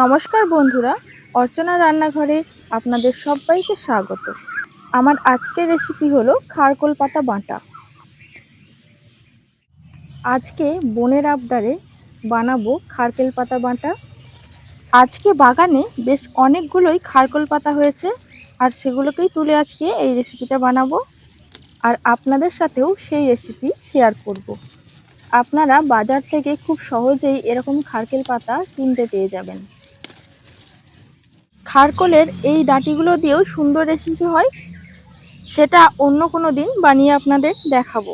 নমস্কার বন্ধুরা, অর্চনা রান্নাঘরে আপনাদের সবাইকে স্বাগত। আমার আজকের রেসিপি হলো খারকোল পাতা বাটা। আজকে বনের আবদারে বানাবো খারকেল পাতা বাটা। আজকে বাগানে বেশ অনেকগুলোই খারকোল পাতা হয়েছে, আর সেগুলোকেই তুলে আজকে এই রেসিপিটা বানাবো। আর আপনাদের সাথেও সেই রেসিপি শেয়ার করব। আপনারা বাজার থেকে খুব সহজেই এরকম খারকেল পাতা কিনতে পেয়ে যাবেন। খারকোলের এই ডাঁটিগুলো দিয়েও সুন্দর রেসিপি হয়। সেটা অন্য কোনো দিন বানিয়ে আপনাদের দেখাবো।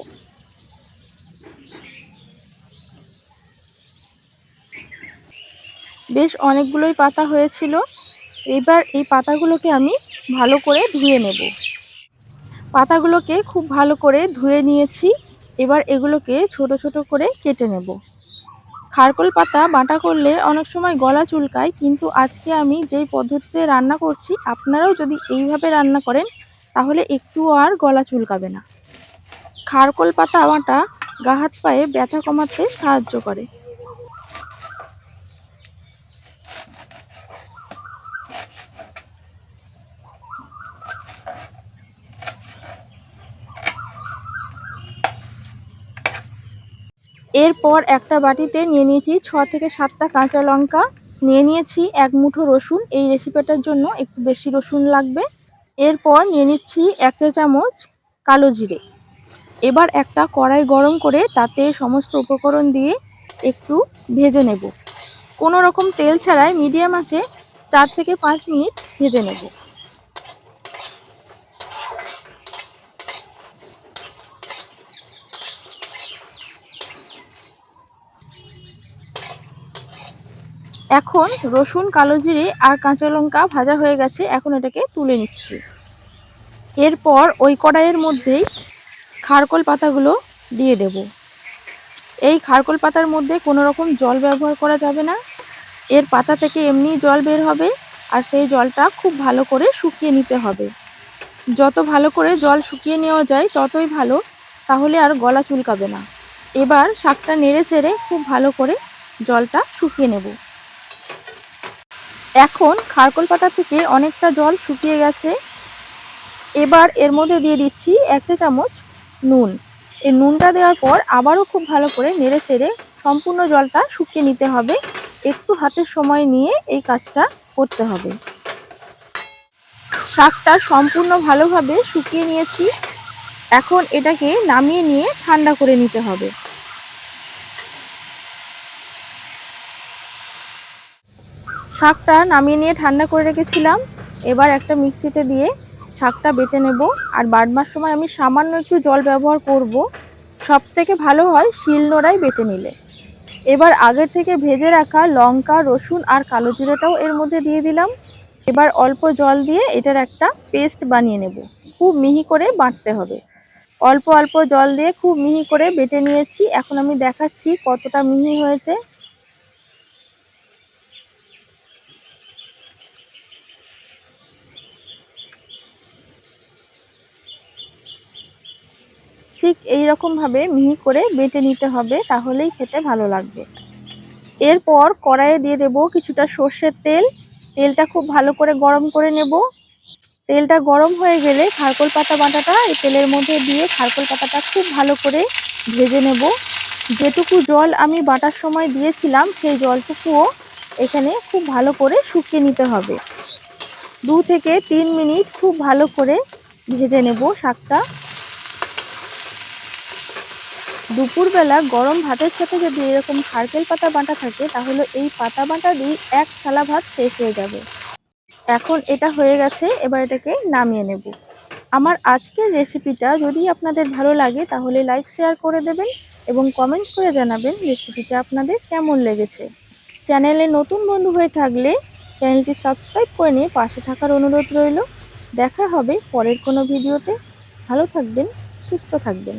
বেশ অনেকগুলোই পাতা হয়েছিল। এবার এই পাতাগুলোকে আমি ভালো করে ধুয়ে নেব। পাতাগুলোকে খুব ভালো করে ধুয়ে নিয়েছি। এবার এগুলোকে ছোট ছোট করে কেটে নেব। খারকোল পাতা বাটা করলে অনেক সময় গলা চুলকায়, কিন্তু আজকে আমি যেই পদ্ধতিতে রান্না করছি, আপনারাও যদি এইভাবে রান্না করেন, তাহলে একটু আর গলা চুলকাবে না। খারকোল পাতা বাটা গা হাত পায়ে ব্যথা কমাতে সাহায্য করে। এরপর একটা বাটিতে নিয়ে নিয়েছি ছ থেকে সাতটা কাঁচা লঙ্কা। নিয়ে নিয়েছি এক মুঠো রসুন। এই রেসিপিটার জন্য একটু বেশি রসুন লাগবে। এরপর নিয়ে নিচ্ছি এক চা চামচ কালো জিরে। এবার একটা কড়াই গরম করে তাতে সমস্ত উপকরণ দিয়ে একটু ভেজে নেব। কোনো রকম তেল ছাড়াই মিডিয়াম আছে চার থেকে পাঁচ মিনিট ভেজে নেব। এখন রসুন, কালো জিরে আর কাঁচা লঙ্কা ভাজা হয়ে গেছে, এখন এটাকে তুলে নিচ্ছি। এরপর ওই কড়াইয়ের মধ্যেই খারকোল পাতাগুলো দিয়ে দেব। এই খারকোল পাতার মধ্যে কোনো রকম জল ব্যবহার করা যাবে না। এর পাতা থেকে এমনি জল বের হবে আর সেই জলটা খুব ভালো করে শুকিয়ে নিতে হবে। যত ভালো করে জল শুকিয়ে নেওয়া যায় ততই ভালো, তাহলে আর গলা চুলকাবে না। এবার শাকটা নেড়ে চেড়ে খুব ভালো করে জলটা শুকিয়ে নেব। এখন খারকোল পাতা থেকে অনেকটা জল শুকিয়ে গেছে। এবার এর মধ্যে দিয়ে দিচ্ছি এক চা চামচ নুন। এই নুনটা দেওয়ার পর আবারও খুব ভালো করে নেড়ে চেড়ে সম্পূর্ণ জলটা শুকিয়ে নিতে হবে। একটু হাতের সময় নিয়ে এই কাজটা করতে হবে। শাকটা সম্পূর্ণ ভালোভাবে শুকিয়ে নিয়েছি। এখন এটাকে নামিয়ে নিয়ে ঠান্ডা করে নিতে হবে। শাকটা নামিয়ে নিয়ে ঠান্ডা করে রেখেছিলাম। এবার একটা মিক্সিতে দিয়ে শাকটা বেটে নেব। আর বাটবার সময় আমি সামান্য একটু জল ব্যবহার করব। সব থেকে ভালো হয় শিল নোড়াই বেটে নিলে। এবার আগের থেকে ভেজে রাখা লঙ্কা, রসুন আর কালো জিরাটাও এর মধ্যে দিয়ে দিলাম। এবার অল্প জল দিয়ে এটার একটা পেস্ট বানিয়ে নেব। খুব মিহি করে বাটতে হবে। অল্প অল্প জল দিয়ে খুব মিহি করে বেটে নিয়েছি। এখন আমি দেখাচ্ছি কতটা মিহি হয়েছে। ঠিক এই ভাবে মিহি করে বেটে নিতে হবে, তাহলেই খেতে ভালো লাগবে। এরপর কড়াইয়ে দিয়ে দেব কিছুটা সর্ষের তেল। তেলটা খুব ভালো করে গরম করে নেব। তেলটা গরম হয়ে গেলে খারকোল পাতা বাটাটা এই তেলের মধ্যে দিয়ে খারকোল পাতাটা খুব ভালো করে ভেজে নেব। যেটুকু জল আমি বাটার সময় দিয়েছিলাম, সেই জলটুকুও এখানে খুব ভালো করে শুকিয়ে নিতে হবে। দু থেকে তিন মিনিট খুব ভালো করে ভেজে নেব শাকটা। দুপুরবেলা গরম ভাতের সাথে যদি এরকম খারকেল পাতা বাঁটা থাকে, তাহলে এই পাতা বাঁটা দিয়ে এক থালা ভাত শেষ হয়ে যাবে। এখন এটা হয়ে গেছে, এবার এটাকে নামিয়ে নেব। আমার আজকের রেসিপিটা যদি আপনাদের ভালো লাগে, তাহলে লাইক শেয়ার করে দেবেন এবং কমেন্ট করে জানাবেন রেসিপিটা আপনাদের কেমন লেগেছে। চ্যানেলে নতুন বন্ধু হয়ে থাকলে চ্যানেলটি সাবস্ক্রাইব করে নিয়ে পাশে থাকার অনুরোধ রইল। দেখা হবে পরের কোনো ভিডিওতে। ভালো থাকবেন, সুস্থ থাকবেন।